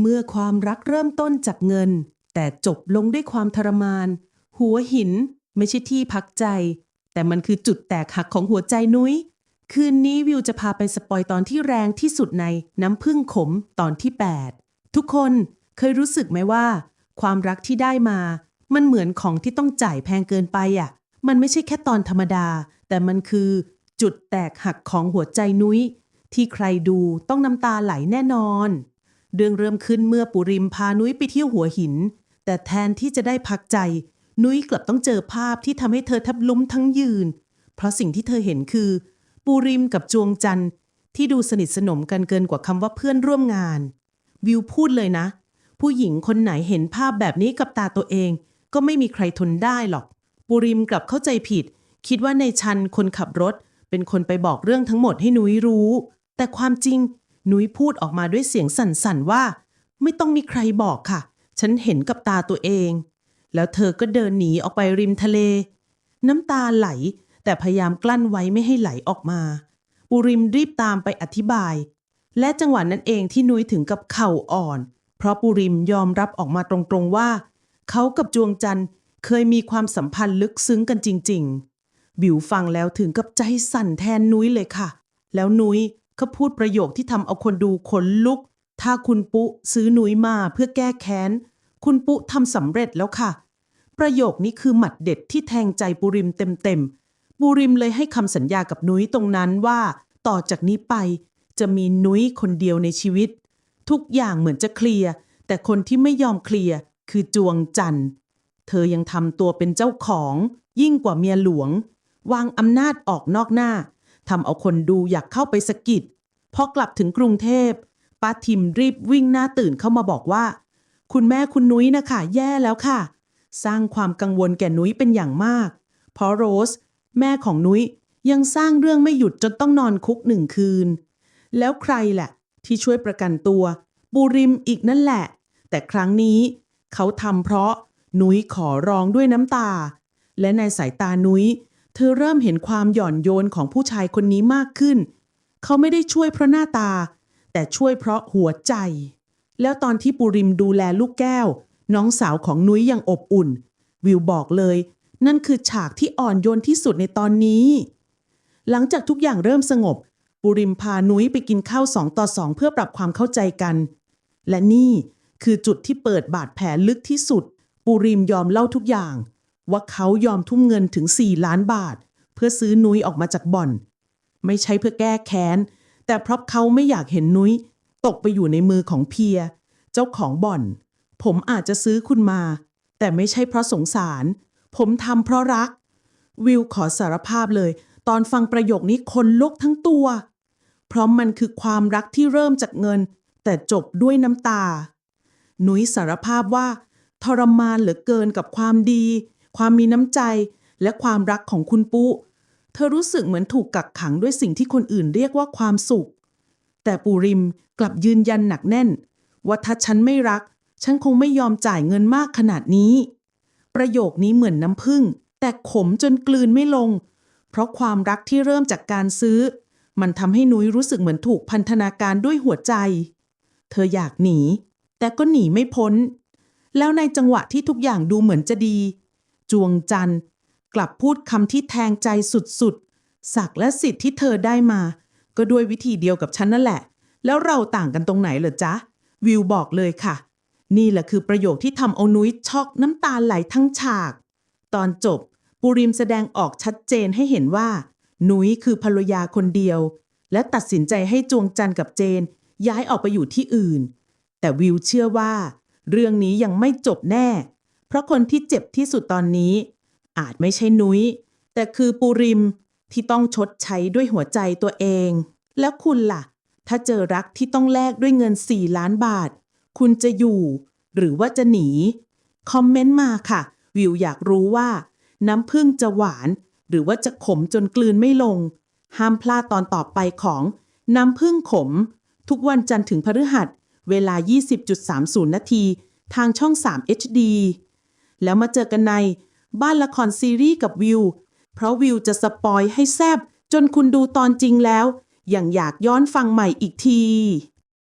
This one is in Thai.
เมื่อความรักเริ่มต้นจากเงิน แต่จบลงด้วยความทรมาน หัวหินไม่ใช่ที่พักใจ แต่มันคือจุดแตกหักของหัวใจนุ้ย คืนนี้วิวจะพาไปสปอยตอนที่แรงที่สุดในน้ำพึ่งขมตอนที่ 8 ทุกคนเคยรู้สึกไหมว่า ความรักที่ได้มา มันเหมือนของที่ต้องจ่ายแพงเกินไปอะ มันไม่ใช่แค่ตอนธรรมดา แต่มันคือจุดแตกหักของหัวใจนุ้ย ที่ใครดูต้องน้ำตาไหลแน่นอน เรื่องเริ่มขึ้นเมื่อปุริมพานุ้ยไปเที่ยวหัวหิน แต่แทนที่จะได้พักใจ นุ้ยกลับต้องเจอภาพที่ทำให้เธอแทบล้มทั้งยืน เพราะสิ่งที่เธอเห็นคือปูริมกับจวงจันทร์ที่ดูสนิทสนมกันเกินกว่าคำว่าเพื่อนร่วมงาน วิวพูดเลยนะ ผู้หญิงคนไหนเห็นภาพแบบนี้กับตาตัวเอง ก็ไม่มีใครทนได้หรอกปูริมกลับเข้าใจผิด คิดว่าในชันคนขับรถ เป็นคนไปบอกเรื่องทั้งหมดให้นุ้ยรู้ แต่ความจริง นุ้ยพูดออกมาด้วยเสียงสั่นๆว่า ไม่ต้องมีใครบอกค่ะ ฉันเห็นกับตาตัวเอง แล้วเธอก็เดินหนีออกไปริมทะเล น้ำตาไหลแต่พยายามกลั้นไว้ไม่ให้ไหลออกมาปูริมรีบตามไปอธิบาย และจังหวะนั้นเองที่นุ้ยถึงกับเข่าอ่อน เพราะปูริมยอมรับออกมาตรงๆว่า เขากับจวงจันทร์เคยมีความสัมพันธ์ลึกซึ้งกันจริง ๆ บิวฟังแล้วถึงกับใจสั่นแทนนุ้ยเลยค่ะ แล้วนุ้ย ก็พูดประโยคที่ทำเอาคนดูขนลุก ถ้าคุณปุ๊ซื้อนุ้ยมาเพื่อแก้แค้น คุณปุ๊ทำสำเร็จแล้วค่ะ ประโยคนี้คือหมัดเด็ดที่แทงใจปูริมเต็มๆปูริมเลยให้คำสัญญากับนุ้ยตรงนั้นว่า ต่อจากนี้ไปจะมีนุ้ยคนเดียวในชีวิต ทุกอย่างเหมือนจะเคลียร์แต่คนที่ไม่ยอมเคลียร์คือจวงจันทร์เธอยังทำตัวเป็นเจ้าของ ยิ่งกว่าเมียหลวง วางอำนาจออกนอกหน้า ทำเอาคนดูอยากเข้าไปสะกิดพอกลับถึงกรุงเทพป้าทิมรีบวิ่งหน้าตื่นเข้ามาบอกว่า คุณแม่คุณนุ้ยนะคะแย่แล้วค่ะ สร้างความกังวลแก่นุ้ยเป็นอย่างมาก เพราะโรส แม่ของนุ้ยยังสร้างเรื่องไม่หยุดจนต้องนอนคุกหนึ่งคืน แล้วใครแหละ ที่ช่วยประกันตัว บูริมอีกนั่นแหละ แต่ครั้งนี้ เขาทำเพราะนุ้ยขอร้องด้วยน้ำตา และในสายตานุ้ย เธอเริ่มเห็นความหย่อนโยนของผู้ชายคนนี้มากขึ้น เขาไม่ได้ช่วยเพราะหน้าตา แต่ช่วยเพราะหัวใจ แล้วตอนที่ปูริมดูแลลูกแก้ว น้องสาวของนุ้ยยังอบอุ่น วิวบอกเลย นั่นคือฉากที่อ่อนโยนที่สุดในตอนนี้ หลังจากทุกอย่างเริ่มสงบ ปูริมพานุ้ยไปกินข้าวสองต่อสองเพื่อปรับความเข้าใจกัน และนี่คือจุดที่เปิดบาดแผลลึกที่สุด ปูริมยอมเล่าทุกอย่าง ว่าเขายอมทุ่มเงินถึง 4 ล้านบาท เพื่อซื้อนุ้ยออกมาจากบ่อน ไม่ใช่เพื่อแก้แค้น แต่เพราะเขาไม่อยากเห็นนุ้ย ตกไปอยู่ในมือของเพีย เจ้าของบ่อน ผมอาจจะซื้อคุณมา แต่ไม่ใช่เพราะสงสาร ผมทำเพราะรัก วิวขอสารภาพเลย ตอนฟังประโยคนี้คนลุกทั้งตัว เพราะมันคือความรักที่เริ่มจากเงิน แต่จบด้วยน้ำตาหนุ้ยสารภาพว่า ทรมานเหลือเกินกับความดี ความมีน้ำใจ และความรักของคุณปุ๊เธอรู้สึกเหมือนถูกกักขังด้วยสิ่งที่คนอื่นเรียกว่าความสุข แต่ปูริมกลับยืนยันหนักแน่น ว่าถ้าฉันไม่รัก ฉันคงไม่ยอมจ่ายเงินมากขนาดนี้ ประโยคนี้เหมือนน้ำผึ้งแต่ขมจนกลืนไม่ลง เพราะความรักที่เริ่มจากการซื้อ มันทำให้นุ้ยรู้สึกเหมือนถูกพันธนาการด้วยหัวใจ เธออยากหนี แต่ก็หนีไม่พ้น แล้วในจังหวะที่ทุกอย่างดูเหมือนจะดี จวงจันทร์กลับพูดคำที่แทงใจสุดๆศักและสิทธิ์ที่เธอได้มา ก็ด้วยวิธีเดียวกับฉันนั่นแหละ แล้วเราต่างกันตรงไหนเหรอจ๊ะ วิวบอกเลยค่ะ นี่แหละคือประโยคที่ทำเอานุ้ยช็อกน้ำตาไหลทั้งฉาก ตอนจบปูริมแสดงออกชัดเจนให้เห็นว่า นุ้ยคือภรรยาคนเดียว และตัดสินใจให้จวงจันทร์กับเจน ย้ายออกไปอยู่ที่อื่น แต่วิวเชื่อว่า เรื่องนี้ยังไม่จบแน่ ราะคนที่เจ็บที่สุดตอนนี้ อาจไม่ใช่นุ้ย แต่คือปูริมที่ต้องชดใช้ด้วยหัวใจตัวเอง แล้วคุณล่ะ ถ้าเจอรักที่ต้องแลกด้วยเงิน 4 ล้านบาท คุณจะอยู่ หรือว่าจะหนี คอมเมนต์มาค่ะ วิวอยากรู้ว่า น้ำผึ้งจะหวาน หรือว่าจะขมจนกลืนไม่ลง ห้ามพลาดตอนต่อไปของ น้ำผึ้งขม ทุกวันจันทร์ถึงพฤหัส เวลา 20.30 นาที ทางช่อง 3 HD แล้วมาเจอกันในบ้านละครซีรีส์กับวิว เพราะวิวจะสปอยให้แซบจนคุณดูตอนจริงแล้วยังอยากย้อนฟังใหม่อีกที